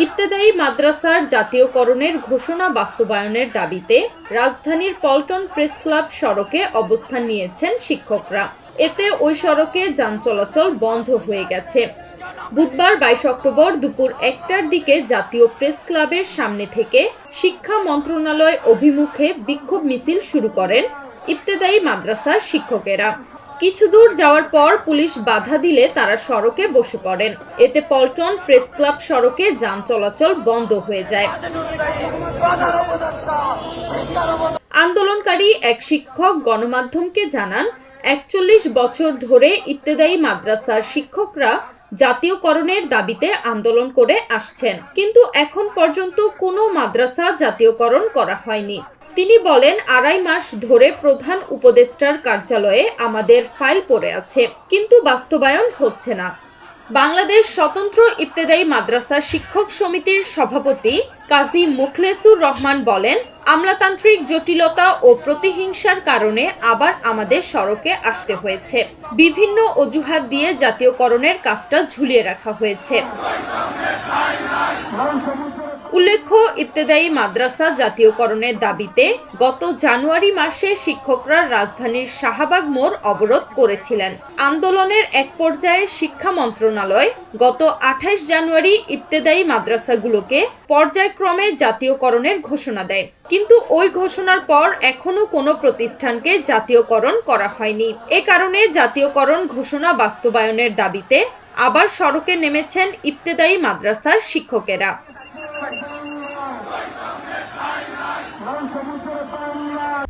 ইবতেদায়ী মাদ্রাসার জাতীয়করণের ঘোষণা বাস্তবায়নের দাবিতে রাজধানীর পল্টন প্রেস ক্লাব সড়কে অবস্থান নিয়েছেন শিক্ষকরা। এতে ওই সড়কে যান চলাচল বন্ধ হয়ে গেছে। বুধবার বাইশ অক্টোবর দুপুর একটার দিকে জাতীয় প্রেস ক্লাবের সামনে থেকে শিক্ষা মন্ত্রণালয় অভিমুখে বিক্ষোভ মিছিল শুরু করেন ইবতেদায়ী মাদ্রাসার শিক্ষকেরা। কিছু দূর যাওয়ার পর পুলিশ বাধা দিলে তারা সড়কে বসে পড়েন। এতে পল্টন প্রেস ক্লাব সড়কে যান চলাচল বন্ধ হয়ে যায়। আন্দোলনকারী এক শিক্ষক গণমাধ্যমকে জানান, একচল্লিশ বছর ধরে ইবতেদায়ী মাদ্রাসার শিক্ষকরা জাতীয়করণের দাবিতে আন্দোলন করে আসছেন। কিন্তু এখন পর্যন্ত কোনো মাদ্রাসা জাতীয়করণ করা হয়নি। তিনি বলেন, আড়াই মাস ধরে প্রধান উপদেষ্টার কার্যালয়ে আমাদের ফাইল পড়ে আছে, কিন্তু বাস্তবায়ন হচ্ছে না। বাংলাদেশ স্বতন্ত্র ইবতেদায়ী মাদ্রাসা শিক্ষক সমিতির সভাপতি কাজী মুখলেসুর রহমান বলেন, আমলাতান্ত্রিক জটিলতা ও প্রতিহিংসার কারণে আবার আমাদের সড়কে আসতে হয়েছে। বিভিন্ন অজুহাত দিয়ে জাতীয়করণের কাজটা ঝুলিয়ে রাখা হয়েছে। উল্লেখ্য, ইবতেদায়ী মাদ্রাসা জাতীয়করণের দাবিতে গত জানুয়ারি মাসে শিক্ষকরা রাজধানীর শাহবাগ মোড় অবরোধ করেছিলেন। আন্দোলনের এক পর্যায়ে শিক্ষা মন্ত্রণালয় গত আঠাইশ জানুয়ারি ইবতেদায়ী মাদ্রাসাগুলোকে পর্যায়ক্রমে জাতীয়করণের ঘোষণা দেয়। কিন্তু ওই ঘোষণার পর এখনও কোনো প্রতিষ্ঠানকে জাতীয়করণ করা হয়নি। এ কারণে জাতীয়করণ ঘোষণা বাস্তবায়নের দাবিতে আবার সড়কে নেমেছেন ইবতেদায়ী মাদ্রাসার শিক্ষকেরা। সমুদ্র বাংলা